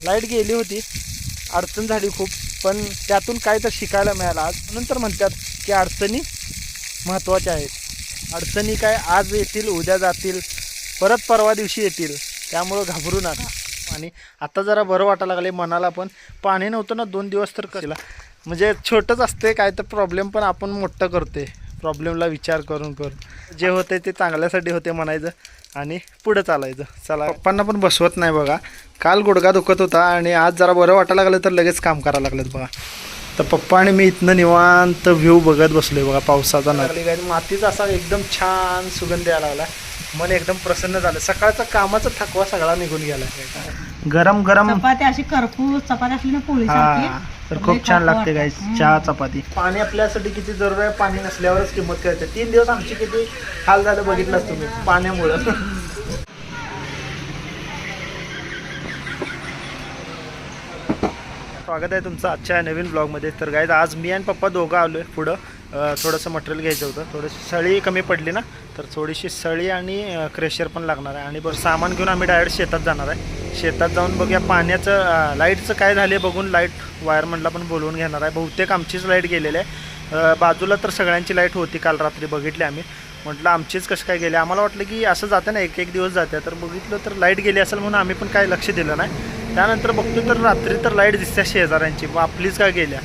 Light गेली होती. अडचण झाली खूप पण त्यातून काय तर शिकायला मिळालं. आज नंतर म्हणतात की अडचणी महत्त्वाच्या आहेत. अडचणी काय आज येतील उद्या जातील परत परवा दिवशी येतील. त्यामुळं घाबरू नका. आणि आता जरा बरं वाटायला लागले मनाला पण. पाणी नव्हतं ना दोन दिवस तर करेला म्हणजे छोटंच असते काय तर प्रॉब्लेम पण आपण मोठं करते प्रॉब्लेमला विचार करून करून जे होते ते चांगल्यासाठी होते म्हणायचं आणि पुढं चालायचं. चला. पप्पांना पण बसवत नाही बघा. काल गुडघा दुखत होता आणि आज जरा बरं वाटायला लागलं तर लगेच काम करायला लागलेत बघा. तर पप्पा आणि मी इथनं निवांत व्ह्यू बघत बसलोय बघा पावसाचा लागली काय मातीचा असा एकदम छान सुगंध यायला लागला. मन एकदम प्रसन्न झालं. सकाळचा कामाचा थकवा सगळा निघून गेला गरम गरम चपाती अशी करपूस चपाती असली ना पोळी तर खूप छान लागते गाईस चहा चपाती पाणी आपल्यासाठी किती जरूर आहे? पाणी नसल्यावरच किंमत कळते. तीन दिवस आमची किती हाल झालं बघितलंच तुम्ही. पाण्यामुळं. स्वागत आहे तुमचं आजच्या नवीन ब्लॉगमध्ये तर गाईज आज मी आणि पप्पा दोघं आलो आहे पुढं. थोडंसं मटेरियल घ्यायचं होतं. थोडीशी सळी कमी पडली ना तर थोडीशी सळी आणि क्रेशर पण लागणार आहे. आणि बरं सामान घेऊन आम्ही डायरेक्ट शेतात जाणार आहे. शेतात जाऊन बघूया पाण्याचं लाईटचं काय झाले बघून लाइट वायरमनला पण बोलवून घेणार आहे. बहुतेक आमचीच लाइट गेलेली आहे. बाजूला तर सगळ्यांची लाइट होती काल रात्री बघितली आम्ही. म्हटलं आमचीच कसं काय गेले? आम्हाला वाटलं की असं जातं ना एक एक दिवस जाते. तर बघितलं तर लाइट गेली असेल म्हणून आम्ही पण काय लक्ष दिलं नाही. त्यानंतर बघतो तर रात्री तर लाइट दिसते शेजाऱ्यांची. मग आपलीच काय गेल्या?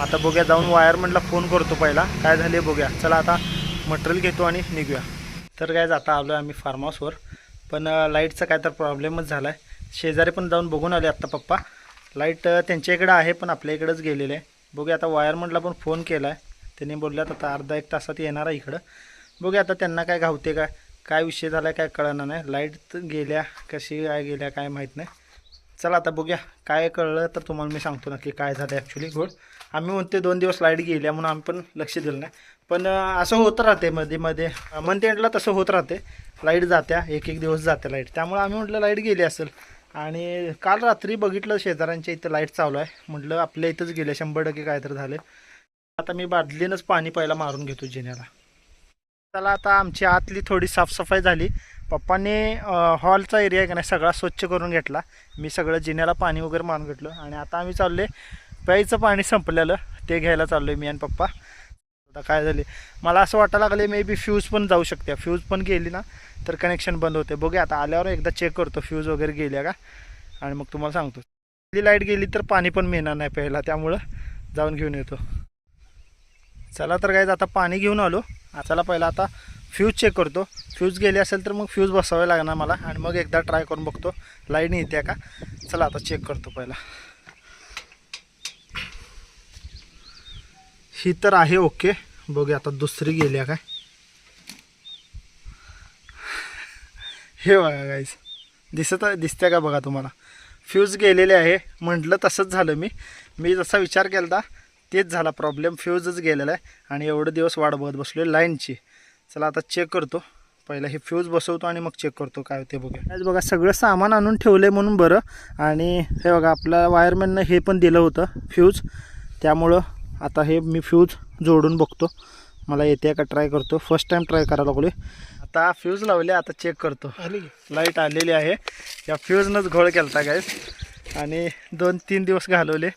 आता बघूया जाऊन वायरमनला फोन करतो पहिला. काय झाले बघूया. चला आता मटेरियल घेतो आणि निघूया. तर काय आता आलो आहे आम्ही फार्म हाऊसवर पण लाईटचा काय तर प्रॉब्लेमच झाला आहे शेजारी पण जाऊन बघून आले आत्ता पप्पा. लाइट त्यांच्या इकडं आहे पण आपल्या इकडंच गेलेलं आहे. बघूया आता वायरमनला पण फोन केला आहे त्यांनी बोलल्यात आता अर्धा एक तासात येणार आहे इकडं. बघूया आता त्यांना काय घावते काय काय विषय झाला काय कळणार नाही. लाइट गेल्या कशी काय गेल्या काय माहीत नाही. चला आता बघूया. काय कळलं तर तुम्हाला मी सांगतो नक्की काय झालं ॲक्च्युली गोड आम्ही म्हणते दोन दिवस लाइट गेल्या म्हणून आम्ही पण लक्ष दिलं नाही. पण असं होत राहते मध्ये मध्ये. मंथ एंडला तसं होत राहते. लाइट जात्या एक एक दिवस जाते लाइट त्यामुळे आम्ही म्हटलं लाइट गेली असेल. आणि काल रात्री बघितलं शेजाऱ्यांच्या इथं लाइट चालू आहे. म्हटलं आपल्या इथंच गेले शंभर टक्के काय तर झालं आता मी बादलीनंच पाणी पहिला मारून घेतो जिन्याला. चला आता आमची आतली थोडी साफसफाई झाली. पप्पाने हॉलचा एरिया आहे का नाही सगळा स्वच्छ करून घेतला. मी सगळं जिन्याला पाणी वगैरे मारून घेतलं. आणि आता आम्ही चालले प्यायचं पाणी संपलेलं ते घ्यायला चाललो आहे मी आणि पप्पा. आता काय झाले? मला असं वाटायला लागले मे बी फ्यूज पण जाऊ शकते. फ्यूज पण गेली ना तर कनेक्शन बंद होते. बघूया आता आल्यावर एकदा चेक करतो फ्यूज वगैरे गेल्या का? आणि मग तुम्हाला सांगतो. ती लाइट गेली तर पाणी पण मिळणार नाही प्यायला. त्यामुळं जाऊन घेऊन येतो. चला तर काय आता पाणी घेऊन आलो. चला पहिला आता फ्यूज चेक करतो. फ्यूज गेली असेल तर मग फ्यूज बसावे लागणार मला. आणि मग एकदा ट्राय करून बघतो. लाइट येते का? चला आता चेक करतो पहिला. ही तर आहे ओके बघूया आता दुसरी गेली आहे काय? हे बघा गाईज दिसत दिसते का बघा तुम्हाला? फ्यूज गेलेले आहे. म्हटलं तसंच झालं मी. मी जसा विचार केला होता तेच झाला प्रॉब्लेम फ्यूजच गेलेला आहे. आणि एवढे दिवस वाट बघत बसलो लाईनची चला आता चेक करतो. पहिला हे फ्यूज बसवतो आणि मग चेक करतो. काय होते बघूया. आज बघा सगळं सामान आणून ठेवलं आहे म्हणून बरं. आणि हे बघा आपल्या वायरमॅननं हे पण दिलं होतं फ्यूज त्यामुळं आता हे मी फ्यूज जोडून बघतो. मला येते का ट्राय करतो. फर्स्ट टाईम ट्राय करायला लागलो आता फ्यूज लावले आता चेक करतो. लाइट आलेली आहे. या फ्यूजनंच घोळ केलता काय आणि दोन तीन दिवस घालवले.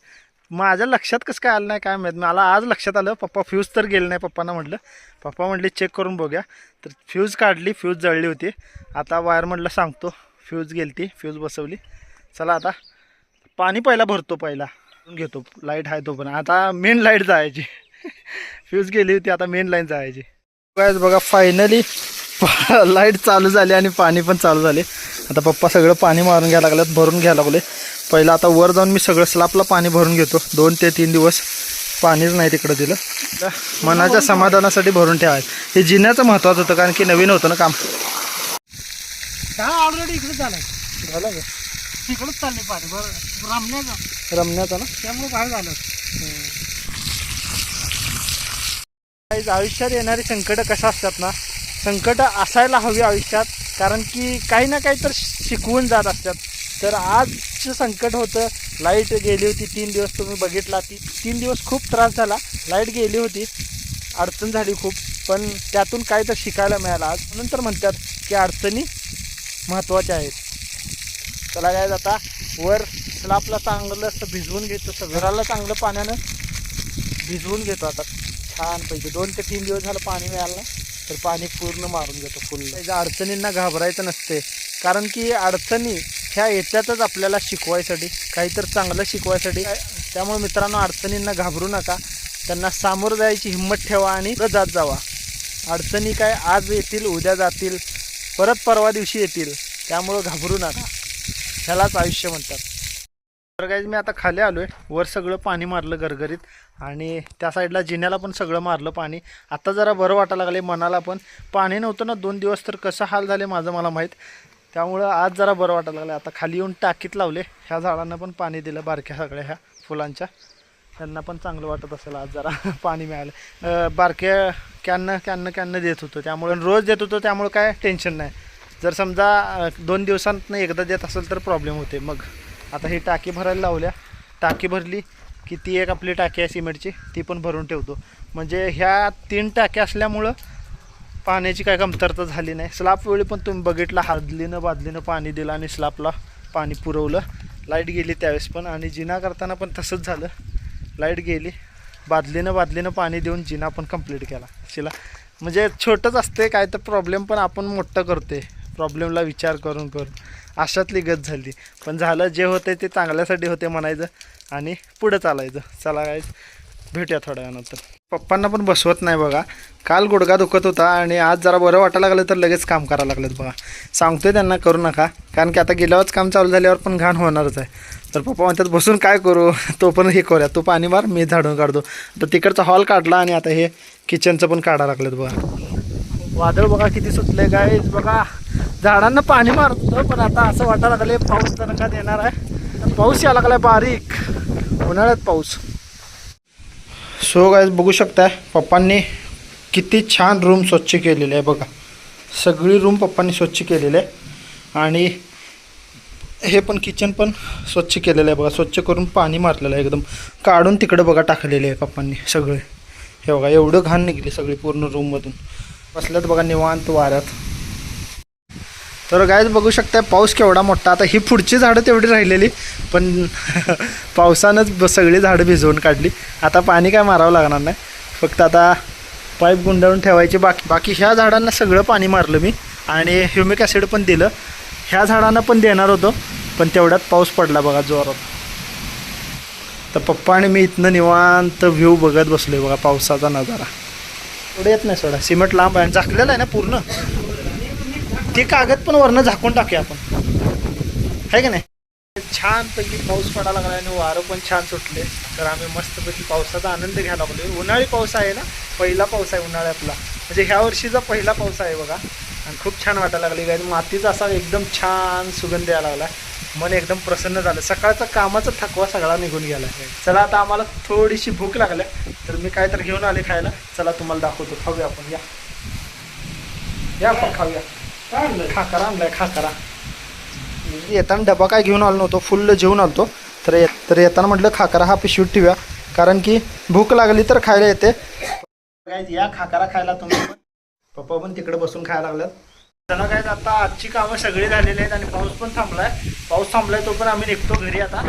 माझ्या लक्षात कसं काय आलं नाही काय माहीत. मला आज लक्षात आलं पप्पा फ्यूज तर गेलं नाही पप्पांना म्हटलं. पप्पा म्हटले चेक करून बघूया. तर फ्यूज काढली फ्यूज जळली होती. आता वायर म्हटलं सांगतो. फ्यूज गेली ती फ्यूज बसवली. चला आता. पाणी पहिला भरतो पहिला. घेतो. लाइट आहे तो पण. आता मेन लाइट जायची. फ्यूज गेली होती आता मेन लाईन जायची. काय बघा फायनली लाइट चालू झाली आणि पाणी पण चालू झाले. आता पप्पा सगळं पाणी मारून घ्यायला लागलं भरून घ्यायला लागले. पहिलं आता वर जाऊन मी सगळं स्लापला पाणी भरून घेतो. दोन ते तीन दिवस पाणीच नाही तिकडं दिलं. तर मनाच्या समाधानासाठी भरून ठेवायचं. हे जिन्याचं महत्त्वाचं होतं कारण की नवीन होतं ना काम. काय ऑलरेडी इकडे झालाय झालं का? तिकडच चालले पाणी. बरं रमण्याचं. रमण्याचं ना? त्यामुळे बाहेर झालं. आयुष्यात येणारी संकटं कशा असतात ना? संकटं असायला हवी आयुष्यात कारण की काही ना काही तर शिकवून जात असतात. तर आजचं संकट होतं. लाइट गेली होती तीन दिवस तुम्ही बघितला ती. तीन दिवस खूप त्रास झाला. लाइट गेली होती. अडचण झाली खूप. पण त्यातून काय तर शिकायला मिळालं. आज म्हणून तर म्हणतात की अडचणी महत्त्वाच्या आहेत. चला काय जाता वर स्लापला चांगलं असं भिजवून घेतो. घराला चांगलं पाण्यानं भिजवून घेतो आता. छानपैकी. दोन ते तीन दिवस झालं पाणी मिळालं तर पाणी पूर्ण मारून घेतो फुल त्याच्या अडचणींना घाबरायचं नसते कारण की अडचणी ह्या येत्यातच आपल्याला शिकवायसाठी काहीतरी चांगलं शिकवायसाठी. त्यामुळे मित्रांनो अडचणींना घाबरू नका. त्यांना सामोरं जायची हिंमत ठेवा आणि जात जावा. अडचणी काय आज येतील उद्या जातील परत परवा दिवशी येतील त्यामुळं घाबरू नका. ह्यालाच आयुष्य म्हणतात. तर काय मी आता खाली आलो आहे वर सगळं पाणी मारलं गरगरीत आणि त्या साईडला जिन्याला पण सगळं मारलं पाणी. आता जरा बरं वाटायला लागले मनाला पण. पाणी नव्हतं ना दोन दिवस तर कसं हाल झाले माझं मला माहीत. त्यामुळं आज जरा बरं वाटायला लागलं आता खाली येऊन टाकीत लावले. ह्या झाडांना पण पाणी दिलं बारक्या सगळ्या ह्या फुलांच्या. त्यांना पण चांगलं वाटत असेल आज जरा पाणी मिळालं. बारक्या कॅननं कॅननं कॅननं देत होतो. त्यामुळे रोज देत होतो त्यामुळे काय टेन्शन नाही. जर समजा दोन दिवसांतनं एकदा देत असेल तर प्रॉब्लेम होते. मग आता ही टाकी भरायला लावल्या. टाकी भरली की ती एक आपली टाकी आहे सिमेंटची. ती पण भरून ठेवतो. म्हणजे ह्या तीन टाक्या असल्यामुळं पाण्याची काय कमतरता झाली नाही. स्लाप वेळी पण तुम्ही बघितलं हादलीनं बादलीनं पाणी दिलं आणि स्लापला पाणी पुरवलं. लाइट गेली त्यावेळेस पण आणि जिना करताना पण तसंच झालं. लाइट गेली बादलीनं बादलीनं पाणी देऊन जिना पण कंप्लीट केला. शिला म्हणजे छोटंच असते काय तर प्रॉब्लेम पण आपण मोठं करते प्रॉब्लेमला विचार करून करून. अशातली गत झाली. पण झालं जे होते ते चांगल्यासाठी होते म्हणायचं आणि पुढं चालायचं. चला काय भेटूया थोड्या वेळानंतर. पप्पांना पण बसवत नाही बघा. काल गुडघा दुखत होता आणि आज जरा बरं वाटायला लागलं तर लगेच काम करायला लागलेत बघा. सांगतोय त्यांना करू नका. कारण की आता गेल्यावरच काम चालू झाल्यावर पण घाण होणारच आहे. तर पप्पा म्हणतात बसून काय करू? तो पण हे करूया. तो पाणी मार मी झाडून काढतो. तर तिकडचा हॉल काढला आणि आता हे किचनचं पण काढायला लागलेत बघा. वादळ बघा किती सुटले काय बघा. झाडांना पाणी मारतो पण आता असं वाटायला लागलं पाऊस तर का देणार आहे. पाऊस यायला लागलाय बारीक. उन्हाळ्यात पाऊस. सो गायज बघू शकताय पप्पांनी किती छान रूम स्वच्छ केलेली आहे बघा. सगळी रूम पप्पांनी स्वच्छ केलेली आहे. आणि हे पण किचन पण स्वच्छ केलेलं आहे बघा. स्वच्छ करून पाणी मारलेलं आहे एकदम. काढून तिकडं बघा टाकलेले आहे पप्पांनी सगळे. हे बघा एवढं घाण निघली सगळी पूर्ण रूममधून बसल्यात बघा निवांत वाऱ्यात. तर गायच बघू शकताय पाऊस केवढा मोठा. आता ही पुढची झाडं तेवढी राहिलेली पण पावसानंच सगळी झाडं भिजवून काढली. आता पाणी काय मारावं लागणार नाही. फक्त आता पाईप गुंडाळून ठेवायचे बाकी. बाकी ह्या झाडांना सगळं पाणी मारलं मी. आणि ह्युमिक ॲसिड पण दिलं. ह्या झाडांना पण देणार होतो पण तेवढ्यात पाऊस पडला बघा जोरात. तर पप्पा आणि मी इथनं निवांत व्ह्यू बघत बसलोय बघा पावसाचा नजारा. पुढे येत नाही सोडा. सिमेंट लांब आहे आणि झाकलेलं आहे ना पूर्ण? ते कागद पण वरनं झाकून टाकूया आपण. आहे का नाही? छानपैकी पाऊस पडायला लागला आणि वारं पण छान सुटले. तर आम्ही मस्तपैकी पावसाचा आनंद घ्यायला लागलो उन्हाळी पाऊस आहे ना? पहिला पाऊस आहे उन्हाळ्यातला. म्हणजे ह्या वर्षीचा पहिला पाऊस आहे बघा. आणि खूप छान वाटायला लागली. काय मातीचा असा एकदम छान सुगंध यायला लागला. मन एकदम प्रसन्न झालं. सकाळचा कामाचा थकवा सगळा निघून गेला. चला आता आम्हाला थोडीशी भूक लागल्या. तर मी काय तर घेऊन आले खायला. चला तुम्हाला दाखवतो. खाऊया आपण. या. या आपण खाऊया. खाकरा आणलाय खाकरा येताना डबा काय घेऊन आलो नव्हतो फुल्ल जेवून आलतो. तर ये तर येताना म्हटलं खाकरा हा पिशवीत ठेवूया कारण की भूक लागली तर खायला येते. काय या खाकरा खायला तुम्ही. पप्पा पण तिकडे बसून खायला लागल्यात. चला काय आता आजची कामं सगळी झालेली आहेत आणि पाऊस पण थांबलाय. पाऊस थांबलाय तो पण आम्ही निघतो घरी आता.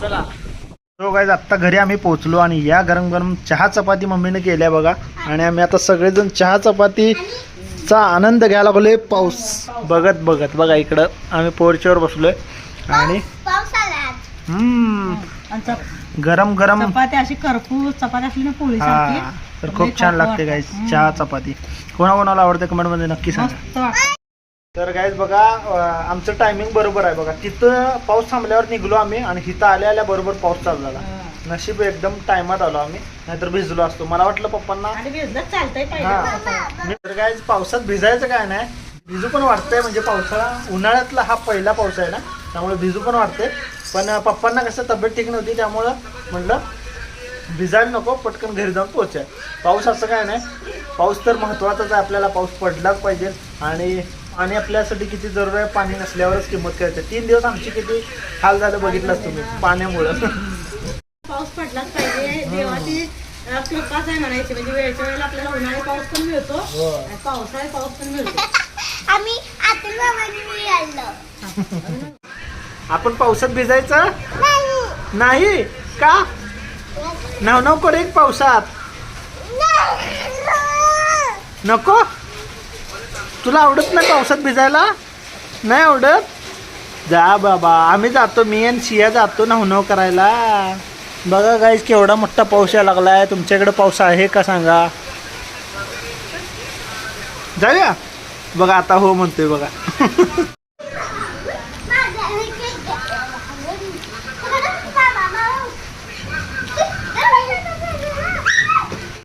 चला. तो काय आत्ता घरी आम्ही पोहोचलो आणि या गरम गरम चहा चपाती मम्मीने केल्या बघा. आणि आम्ही आता सगळेजण चहा चपातीचा आनंद घ्यायला लागलोय पाऊस. बघत बघत. बघा इकडं आम्ही पोरच्यावर बसलोय. आणि हम्म. गरम गरम. चपाती अशी करपूस चपाती असली ना पोळी हा तर खूप छान लागते गाईज चहा चपाती. कोणा कोणाला आवडते कमेंटमध्ये नक्की सांगा. मस्त वाटतं. तर गाईज बघा अं, आमचं टायमिंग बरोबर आहे. बघा तिथं पाऊस थांबल्यावर निघलो आम्ही आणि इथं आल्या आल्या बरोबर पाऊस चालू झाला. हा. नशीब एकदम टायमात आलो आम्ही. नाहीतर भिजलो असतो. मला वाटलं पप्पांना आणि भिजलं चालतंय. पाहिजे. मी तर काय पावसात भिजायचं काय नाही. भिजू पण वाटतंय म्हणजे पावसाळा उन्हाळ्यातला हा पहिला पाऊस आहे ना. त्यामुळे भिजू पण वाटते पण पप्पांना कसं तब्येत ठीक नव्हती त्यामुळं म्हटलं भिजायला नको पटकन घरी जाऊन पोहोचाय. पाऊस असं काय नाही. पाऊस तर महत्त्वाचाच आहे. आपल्याला पाऊस पडलाच पाहिजे. आणि आणि आपल्यासाठी किती जरूर आहे? पाणी नसल्यावरच किंमत कळते. तीन दिवस आमची किती हाल झालं बघितलंच तुम्ही. पाण्यामुळं. पाऊस पडलाच पाहिजे. देवाची कृपाच आहे म्हणायची. म्हणजे वेळच्या वेळेला आपल्याला उन्हाळी पाऊस पण मिळतो हो. आणि पावसाळी पाऊस पण मिळतो. आम्ही आतील मामाने मी आलो आपण पावसात भिजायचं? नाही. का? नाव नाव कर एक पावसात. नको? तुला आवडत नाही पावसात भिजायला? नाही आवडत? जा बाबा आम्ही जातो. मी आणि सिया जातो नाव नाव करायला. बघा गाईज केवढा मोठा पाऊस यायला लागलाय. तुमच्याकडे पाऊस आहे का सांगा? जाऊया. बघा आता हो म्हणतोय बघा.